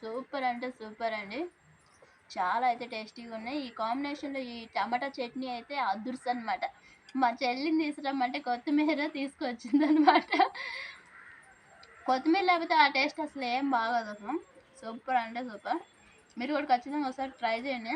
Super అంటే super అండి. చాలా అయితే టేస్టీగా ఉన్నాయి. ఈ కాంబినేషన్లో ఈ టమాటా చట్నీ అయితే అదుర్స్ అనమాట మా చెల్లిని తీసుకురమ్మంటే కొత్తిమీర తీసుకొచ్చింది అనమాట కొత్తిమీర లేకపోతే ఆ టేస్ట్ అసలు ఏం బాగోదు సూపర్ అంటే సూపర్. మీరు కూడా ఖచ్చితంగా ఒకసారి ట్రై చేయండి.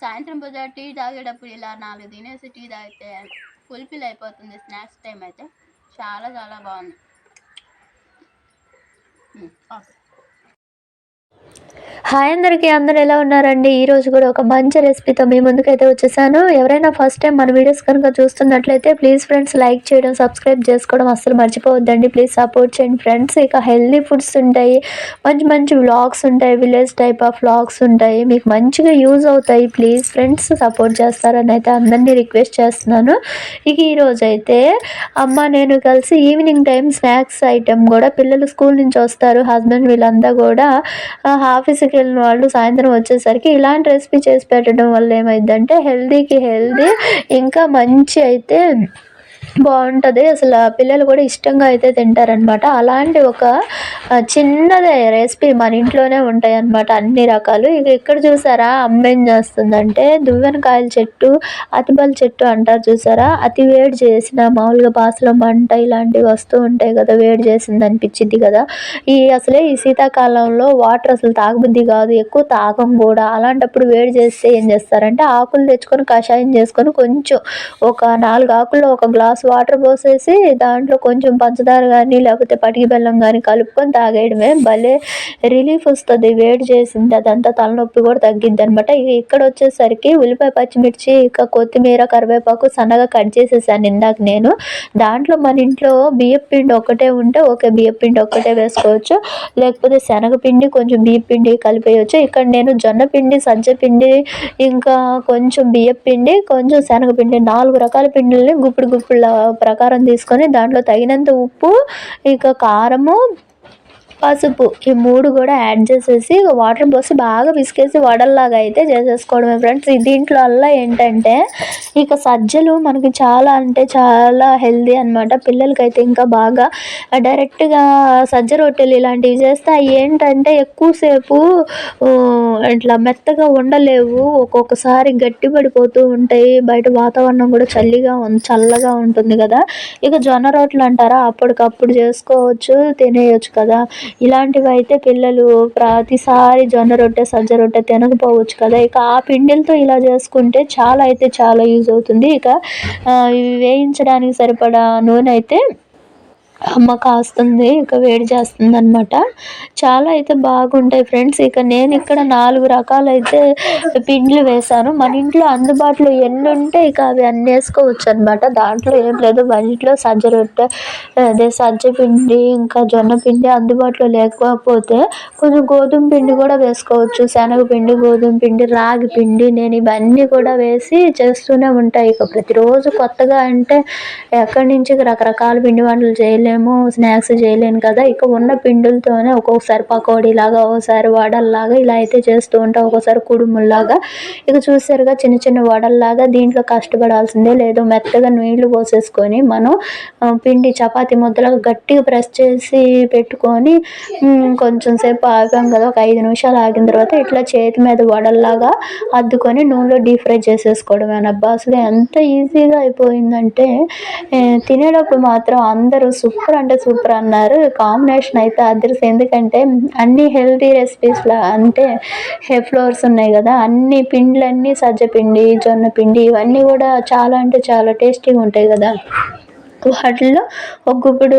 సాయంత్రం పూజ టీ తాగేటప్పుడు ఇలా నాలుగు తినేసి టీ తాగితే ఫుల్ఫిల్ అయిపోతుంది స్నాక్స్ టైం అయితే. చాలా చాలా బాగుంది. ఉమ్, ఓకే హాయ్ అందరికీ అందరు ఎలా ఉన్నారండి? ఈ రోజు కూడా ఒక మంచి రెసిపీతో మీ ముందుకైతే వచ్చేసాను. ఎవరైనా ఫస్ట్ టైం మన వీడియోస్ కనుక చూస్తున్నట్లయితే ప్లీజ్ ఫ్రెండ్స్ లైక్ చేయడం సబ్స్క్రైబ్ చేసుకోవడం అస్సలు మర్చిపోవద్దండి. ప్లీజ్ సపోర్ట్ చేయండి ఫ్రెండ్స్ ఇక హెల్దీ ఫుడ్స్ ఉంటాయి మంచి మంచి వ్లాగ్స్ ఉంటాయి విలేజ్ టైప్ ఆఫ్ వ్లాగ్స్ ఉంటాయి. మీకు మంచిగా యూజ్ అవుతాయి. ప్లీజ్ ఫ్రెండ్స్ సపోర్ట్ చేస్తారని అయితే అందరినీ రిక్వెస్ట్ చేస్తున్నాను. ఇక ఈరోజు అయితే అమ్మ నేను కలిసి ఈవినింగ్ టైం స్నాక్స్ ఐటెం కూడా పిల్లలు స్కూల్ నుంచి వస్తారు. హస్బెండ్ వీళ్ళంతా కూడా ఆఫీస్ ఆఫీస్కి వెళ్ళిన వాళ్ళు సాయంత్రం వచ్చేసరికి ఇలాంటి రెసిపీ చేసి పెట్టడం వల్ల ఏమైందంటే హెల్దీకి హెల్దీ ఇంకా మంచి అయితే బాగుంటుంది. అసలు పిల్లలు కూడా ఇష్టంగా అయితే తింటారనమాట అలాంటి ఒక చిన్నదే రెసిపీ మన ఇంట్లోనే ఉంటాయి అన్నమాట అన్ని రకాలు. ఇక ఇక్కడ చూసారా? అమ్మ ఏం చేస్తుందంటే దువ్వెనకాయల చెట్టు అతిబల చెట్టు అంటారు చూసారా? అతి వేడి చేసిన మామూలుగా బాసులో మంట ఇలాంటివి వస్తూ ఉంటాయి కదా వేడి చేసింది అనిపించింది కదా. ఈ అసలే ఈ శీతాకాలంలో వాటర్ అసలు తాగబుద్ధి కాదు ఎక్కువ తాగం కూడా. అలాంటప్పుడు వేడి చేస్తే ఏం చేస్తారంటే ఆకులు తెచ్చుకొని కషాయం చేసుకొని కొంచెం ఒక నాలుగు ఆకుల్లో ఒక గ్లాస్ వాటర్ పోసేసి దాంట్లో కొంచెం పంచదార కానీ లేకపోతే పటికి బెల్లం కానీ కలుపుకొని తాగేయడమే. భలే రిలీఫ్ వస్తుంది. వేడి చేసింది అదంతా తలనొప్పి కూడా తగ్గిద్ది అనమాట ఇక్కడ వచ్చేసరికి ఉల్లిపాయ పచ్చిమిర్చి ఇక కొత్తిమీర కరివేపాకు సన్నగా కట్ చేసేసాను ఇందాక నేను. దాంట్లో మన ఇంట్లో బియ్యం పిండి ఒకటే ఉంటే ఓకే బియ్యం పిండి ఒకటే వేసుకోవచ్చు. లేకపోతే శనగపిండి కొంచెం బియ్యం పిండి కలిపేయచ్చు. ఇక్కడ నేను జొన్న పిండి సజ్జ పిండి ఇంకా కొంచెం బియ్యం పిండి కొంచెం శనగపిండి నాలుగు రకాల పిండిల్ని గుప్పుడు గుప్పుల ప్రకారం తీసుకొని దాంట్లో తగినంత ఉప్పు ఇక కారము పసుపు ఈ మూడు కూడా యాడ్ చేసేసి వాటర్ పోసి బాగా విసికేసి వడల్లాగా అయితే చేసేసుకోవడమే ఫ్రెండ్స్. దీంట్లో అలా ఏంటంటే ఇక సజ్జలు మనకి చాలా అంటే చాలా హెల్దీ అనమాట పిల్లలకైతే ఇంకా బాగా డైరెక్ట్గా సజ్జ రొట్టెలు ఇలాంటివి చేస్తే అవి ఏంటంటే ఎక్కువసేపు ఇట్లా మెత్తగా ఉండలేవు. ఒక్కొక్కసారి గట్టి పడిపోతూ ఉంటాయి. బయట వాతావరణం కూడా చల్లిగా ఉంది చల్లగా ఉంటుంది కదా. ఇక జొన్న రొట్టెలు అంటారా? అప్పటికప్పుడు చేసుకోవచ్చు తినేయచ్చు కదా. ఇలాంటివి అయితే పిల్లలు ప్రతిసారి జొన్న రొట్టె సజ్జ రొట్టె తినకపోవచ్చు కదా. ఇక ఆ పిండిలతో ఇలా చేసుకుంటే చాలా అయితే చాలా యూజ్ అవుతుంది. ఇక ఆ, ఇవి వేయించడానికి సరిపడా నూనె అయితే అమ్మ కాస్తుంది ఇక వేడి చేస్తుంది అనమాట చాలా అయితే బాగుంటాయి ఫ్రెండ్స్. ఇక నేను ఇక్కడ నాలుగు రకాలు అయితే పిండ్లు వేశాను. మన ఇంట్లో అందుబాటులో ఎన్ని ఉంటే ఇక అవి అన్ని వేసుకోవచ్చు అనమాట దాంట్లో ఏం లేదు. మన ఇంట్లో సజ్జ రొట్టె అదే సజ్జ పిండి ఇంకా జొన్న పిండి అందుబాటులో లేకపోతే కొంచెం గోధుమ పిండి కూడా వేసుకోవచ్చు. శనగపిండి గోధుమ పిండి రాగి పిండి నేను ఇవన్నీ కూడా వేసి చేస్తూనే ఉంటాయి ఇక ప్రతిరోజు కొత్తగా అంటే ఎక్కడి నుంచి రకరకాల పిండి వంటలు చేయలేము స్నాక్స్ చేయలేను కదా. ఇక ఉన్న పిండులతోనే ఒక్కొక్కసారి పకోడీ లాగా ఒకసారి వడల్లాగా ఇలా అయితే చేస్తూ ఉంటాం. ఒక్కోసారి కుడుముల్లాగా. ఇక చూసారుగా చిన్న చిన్న వడల్లాగా దీంట్లో కష్టపడాల్సిందే. లేదు మెత్తగా నీళ్ళు పోసేసుకొని మనం పిండి చపాతి ముద్దలాగా గట్టిగా ప్రెస్ చేసి పెట్టుకొని కొంచెం సేపు ఆగాం కదా. ఒక ఐదు నిమిషాలు ఆగిన తర్వాత ఇట్లా చేతి మీద వడల్లాగా అద్దుకొని నూనెలో డీప్ ఫ్రై చేసేసుకోవడమే. అబ్బా అసలు ఎంత ఈజీగా అయిపోయిందంటే తినేటప్పుడు మాత్రం అందరూ సూపర్ సూపర్ అంటే సూపర్ అన్నారు. కాంబినేషన్ అయితే అదర్స్. ఎందుకంటే అన్ని హెల్తీ రెసిపీస్లా అంటే హె ఫ్లోర్స్ ఉన్నాయి కదా అన్ని పిండ్లన్నీ సజ్జ పిండి జొన్న పిండి ఇవన్నీ కూడా చాలా అంటే చాలా టేస్టీగా ఉంటాయి కదా. వాటిల్లో ఒక గుప్పుడు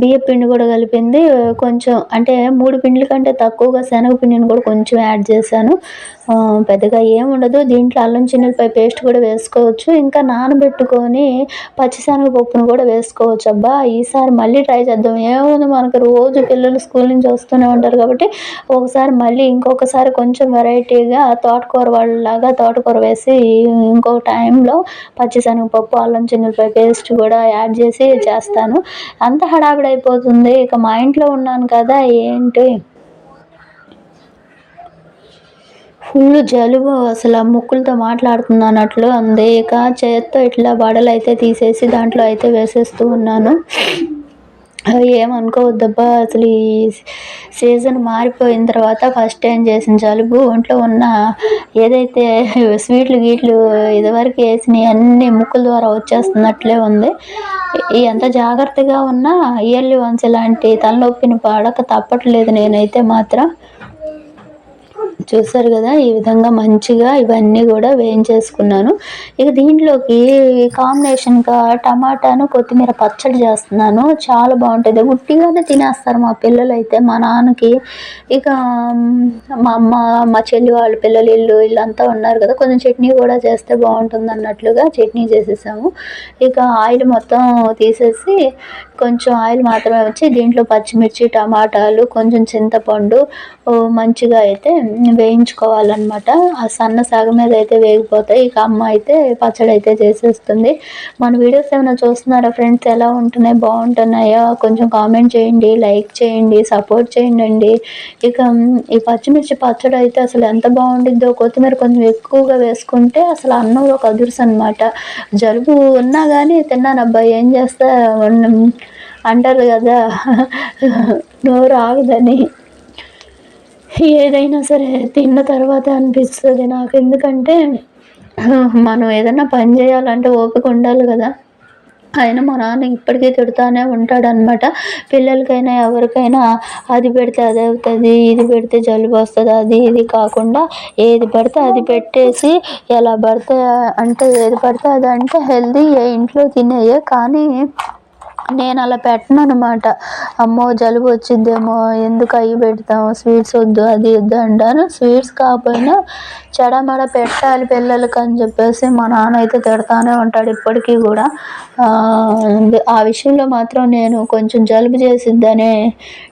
బియ్య పిండి కూడా కలిపింది. కొంచెం అంటే మూడు పిండ్ల కంటే తక్కువగా శనగపిండిని కూడా కొంచెం యాడ్ చేశాను. పెద్దగా ఏముండదు దీంట్లో అల్లం చిన్నపై పేస్ట్ కూడా వేసుకోవచ్చు. ఇంకా నానబెట్టుకొని పచ్చిశనగపప్పును కూడా వేసుకోవచ్చు. అబ్బా ఈసారి మళ్ళీ ట్రై చేద్దాం. ఏముంది మనకు? రోజు పిల్లలు స్కూల్ నుంచి వస్తూనే ఉంటారు కాబట్టి ఒకసారి మళ్ళీ ఇంకొకసారి కొంచెం వెరైటీగా తోటకూర వాళ్ళలాగా తోటకూర వేసి ఇంకో టైంలో పచ్చిశనగపప్పు అల్లం చిన్నపై పేస్ట్ కూడా యాడ్ చేసి చేస్తాను. అంత హడావిడి అయిపోతుంది. ఇక మా ఇంట్లో ఉన్నాను కదా ఏంటి? ఫుల్ జలుబు అసలు ముక్కులతో మాట్లాడుతుంది అన్నట్లు ఉంది. ఇక చేత్తో ఇట్లా వడలు అయితే తీసేసి దాంట్లో అయితే వేసేస్తూ ఉన్నాను. ఏమనుకోవద్దబ్బా అసలు ఈ సీజన్ మారిపోయిన తర్వాత ఫస్ట్ టైం చేసిన జలుబు. ఒంట్లో ఉన్న ఏదైతే స్వీట్లు గీట్లు ఇదివరకు వేసినవి అన్నీ ముక్కుల ద్వారా వచ్చేస్తున్నట్లే ఉంది. ఎంత జాగ్రత్తగా ఉన్నా ఇయర్లీ వన్స్ ఇలాంటి తలనొప్పిని పడక తప్పట్లేదు నేనైతే మాత్రం. చూసారు కదా ఈ విధంగా మంచిగా ఇవన్నీ కూడా వేయించేసుకున్నాను. ఇక దీంట్లోకి కాంబినేషన్గా టమాటాను కొత్తిమీర పచ్చడి చేస్తున్నాను. చాలా బాగుంటుంది. ఉట్టిగానే తినేస్తారు మా పిల్లలు అయితే మా నాన్నకి ఇక మా అమ్మ మా చెల్లి వాళ్ళ పిల్లలు ఇల్లు వీళ్ళంతా ఉన్నారు కదా. కొంచెం చట్నీ కూడా చేస్తే బాగుంటుంది అన్నట్లుగా చట్నీ చేసేసాము. ఇక ఆయిల్ మొత్తం తీసేసి కొంచెం ఆయిల్ మాత్రమే వచ్చి దీంట్లో పచ్చిమిర్చి టమాటాలు కొంచెం చింతపండు మంచిగా అయితే వేయించుకోవాలన్నమాట. ఆ సన్న సాగ మీద అయితే వేగిపోతాయి. ఇక అమ్మ అయితే పచ్చడి అయితే చేసేస్తుంది. మన వీడియోస్ ఏమైనా చూస్తున్నారా ఫ్రెండ్స్? ఎలా ఉంటున్నాయి? బాగుంటున్నాయా? కొంచెం కామెంట్ చేయండి లైక్ చేయండి సపోర్ట్ చేయండి ఇక ఈ పచ్చిమిర్చి పచ్చడి అయితే అసలు ఎంత బాగుండిద్దో కొత్తిమీర కొంచెం ఎక్కువగా వేసుకుంటే అసలు అన్నంలో కదురుసు అనమాట జలుబు ఉన్నా కానీ తిన్నాను అబ్బాయి ఏం చేస్తా? అంటారు కదా. నోరు ఆగదని. ఏదైనా సరే తిన్న తర్వాత అనిపిస్తుంది నాకు ఎందుకంటే మనం ఏదైనా పని చేయాలంటే ఓపిక ఉండాలి కదా. ఆయన మా నాన్న ఇప్పటికీ తిడుతూనే ఉంటాడు అనమాట పిల్లలకైనా ఎవరికైనా అది పెడితే అది అవుతుంది ఇది పెడితే జలుబు వస్తుంది అది ఇది కాకుండా ఏది పడితే అది పెట్టేసి ఎలా పడితే అంటే ఏది పడితే అది అంటే హెల్దీ ఏ ఇంట్లో తినేయే. కానీ నేను అలా పెట్టను అనమాట అమ్మో జలుబు వచ్చిద్దేమో ఎందుకు అవి పెడతాం స్వీట్స్ వద్దు అది వద్దు అంటాను. స్వీట్స్ కాకపోయినా చెడమడ పెట్టాలి పిల్లలకి అని చెప్పేసి మా నాన్న అయితే తిడతానే ఉంటాడు ఇప్పటికీ కూడా. ఆ విషయంలో మాత్రం నేను కొంచెం జలుబు చేసిద్దనే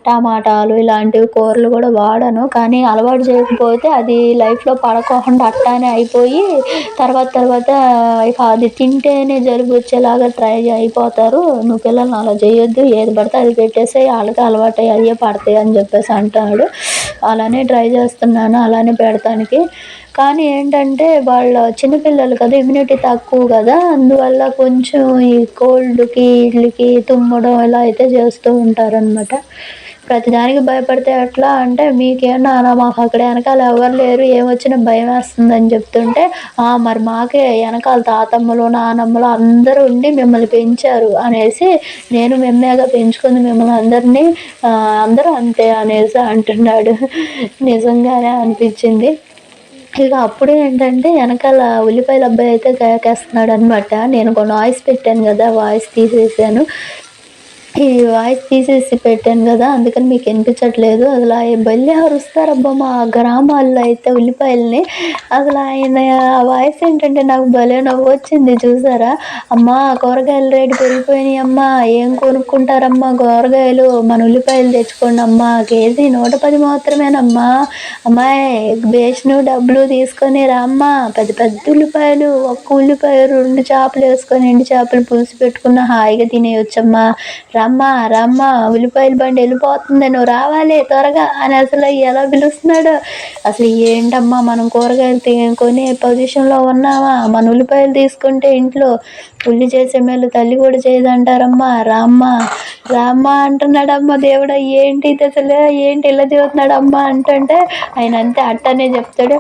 టమాటాలు ఇలాంటివి కూరలు కూడా వాడను. కానీ అలవాటు చేయకపోతే అది లైఫ్లో పడకోకుండా అట్టానే అయిపోయి తర్వాత తర్వాత ఇక అది తింటేనే జలుబు వచ్చేలాగా ట్రై అయిపోతారు. నువ్వు పిల్లల్ని అలా చేయొద్దు ఏది పడితే అది పెట్టేస్తే వాళ్ళకి అలవాటు అయ్యే పడతాయి అని చెప్పేసి అంటాడు. అలానే ట్రై చేస్తున్నాను అలానే పెడతానికి. కానీ ఏంటంటే వాళ్ళ చిన్నపిల్లలు కదా ఇమ్యూనిటీ తక్కువ కదా అందువల్ల కొంచెం ఈ కోల్డ్కి ఇడ్లీకి తుమ్మడం ఇలా అయితే చేస్తూ ఉంటారనమాట ప్రతిదానికి భయపడితే ఎట్లా అంటే మీకేం నానా మాకు అక్కడ వెనకాల ఎవరు లేరు ఏమొచ్చినా భయం వేస్తుందని చెప్తుంటే మరి మాకే వెనకాల తాతమ్మలు నానమ్మలు అందరూ ఉండి మిమ్మల్ని పెంచారు అనేసి నేను మెమ్మేగా పెంచుకుంది మిమ్మల్ని అందరినీ అందరూ అంతే అనేసి అంటున్నాడు. నిజంగానే అనిపించింది. ఇక అప్పుడు ఏంటంటే వెనకాల ఉల్లిపాయల అబ్బాయి అయితే కేకేస్తున్నాడు అనమాట నేను ఒక వాయిస్ పెట్టాను కదా వాయిస్ తీసేసాను. ఈ వాయిస్ తీసేసి పెట్టాను కదా అందుకని మీకు వినిపించట్లేదు. అసలు బల్లి అరుస్తారబ్బా మా గ్రామాల్లో అయితే ఉల్లిపాయలని. అసలు ఆయన ఆ వాయిస్ ఏంటంటే నాకు భలే నవ్వు వచ్చింది చూసారా? అమ్మా కూరగాయల రేటు పెరిగిపోయినాయి అమ్మా. ఏం కొనుక్కుంటారమ్మా కూరగాయలు? మన ఉల్లిపాయలు తెచ్చుకోండి అమ్మా. కేజీ నూట పది మాత్రమేనమ్మా. అమ్మాయి బేషను డబ్బులు తీసుకొని రామ్మా పెద్ద పెద్ద ఉల్లిపాయలు ఒక్క ఉల్లిపాయ రెండు చేపలు వేసుకొని ఎండు చేపలు పులుసు పెట్టుకున్న హాయిగా తినేయొచ్చమ్మా. రమ్మా రమ్మా ఉల్లిపాయల బండి వెళ్ళిపోతుంది నువ్వు రావాలి త్వరగా అని అసలు ఎలా పిలుస్తున్నాడు? అసలు ఏంటమ్మా మనం కూరగాయలు కొనే పొజిషన్లో ఉన్నామా? మన ఉల్లిపాయలు తీసుకుంటే ఇంట్లో ఉల్లి చేసే మేలు తల్లి కూడా చేయదంటారమ్మా. రామ్మ రామ్మ అంటున్నాడమ్మా దేవుడు ఏంటి అసలు ఏంటి ఇలా చదువుతున్నాడు అంటుంటే ఆయన అంతే అట్టనే చెప్తాడు.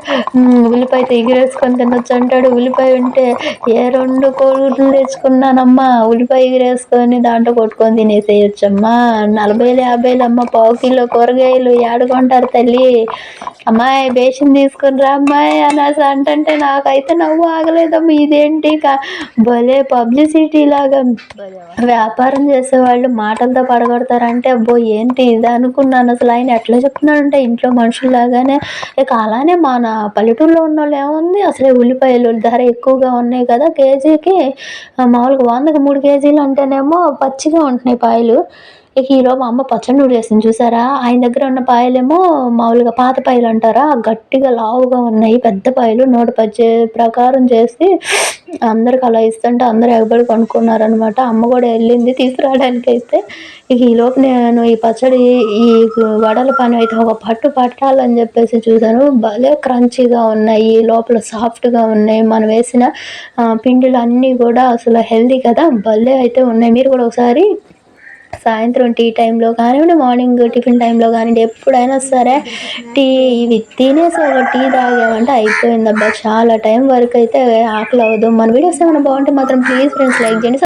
ఉల్లిపాయ ఎగిరేసుకొని తినొచ్చు అంటాడు. ఉల్లిపాయ ఉంటే ఏ రెండు కోళ్ళు తెచ్చుకున్నానమ్మా. ఉల్లిపాయ ఎగిరేసుకొని దాంట్లో కొట్టుకొని తినేసేయచ్చమ్మా. నలభైలు యాభైలు అమ్మ పావు కిలో కూరగాయలు ఏడుకుంటారు తల్లి? అమ్మాయి బేషన్ తీసుకుని రా అమ్మాయి అనేసి అంటే నాకైతే నవ్వు ఆగలేదమ్మా. ఇదేంటి భలే పబ్లిసిటీ లాగా వ్యాపారం చేసే వాళ్ళు మాటలతో పడగొడతారంటే అబ్బో ఏంటి ఇది? అనుకున్నాను. అసలు ఆయన ఎట్లా చెప్తున్నాడంటే ఇంట్లో మనుషుల్లాగానే ఇక అలానే మన పల్లెటూరులో ఉన్న వాళ్ళు ఏముంది? అసలే ఉల్లిపాయలు ధర ఎక్కువగా ఉన్నాయి కదా కేజీకి మామూలుగా వందకి మూడు కేజీలు అంటేనేమో పచ్చిగా ఉంటున్నాయి పాయలు. ఇక ఈలో మా అమ్మ పచ్చడి నూడేసింది చూసారా? ఆయన దగ్గర ఉన్న పాయలేమో మామూలుగా పాత పాయలు అంటారా? గట్టిగా లావుగా ఉన్నాయి పెద్ద పాయలు నూట పచ్చే ప్రకారం చేసి అందరికి అలా ఇస్తుంటే అందరూ ఎగబడి కొనుక్కున్నారనమాట అమ్మ కూడా వెళ్ళింది తీసుకురావడానికి అయితే. ఇక ఈలోపు నేను ఈ పచ్చడి ఈ వడల పని అయితే ఒక పట్టు పట్టాలని చెప్పేసి చూసాను భలే క్రంచీగా ఉన్నాయి లోపల సాఫ్ట్గా ఉన్నాయి. మనం వేసిన పిండిలు అన్నీ కూడా అసలు హెల్దీ కదా? భలే అయితే ఉన్నాయి. మీరు కూడా ఒకసారి సాయంత్రం టీ టైంలో కానివ్వండి మార్నింగ్ టిఫిన్ టైంలో కానివ్వండి ఎప్పుడైనా సరే టీ ఇవి తినేసి ఒక టీ తాగామంటే అయిపోయింది అబ్బా. చాలా టైం వరకు అయితే ఆకలి అవ్వదు. మన వీడియోస్ ఏమైనా బాగుంటే మాత్రం ప్లీజ్ ఫ్రెండ్స్ లైక్ చేయండి.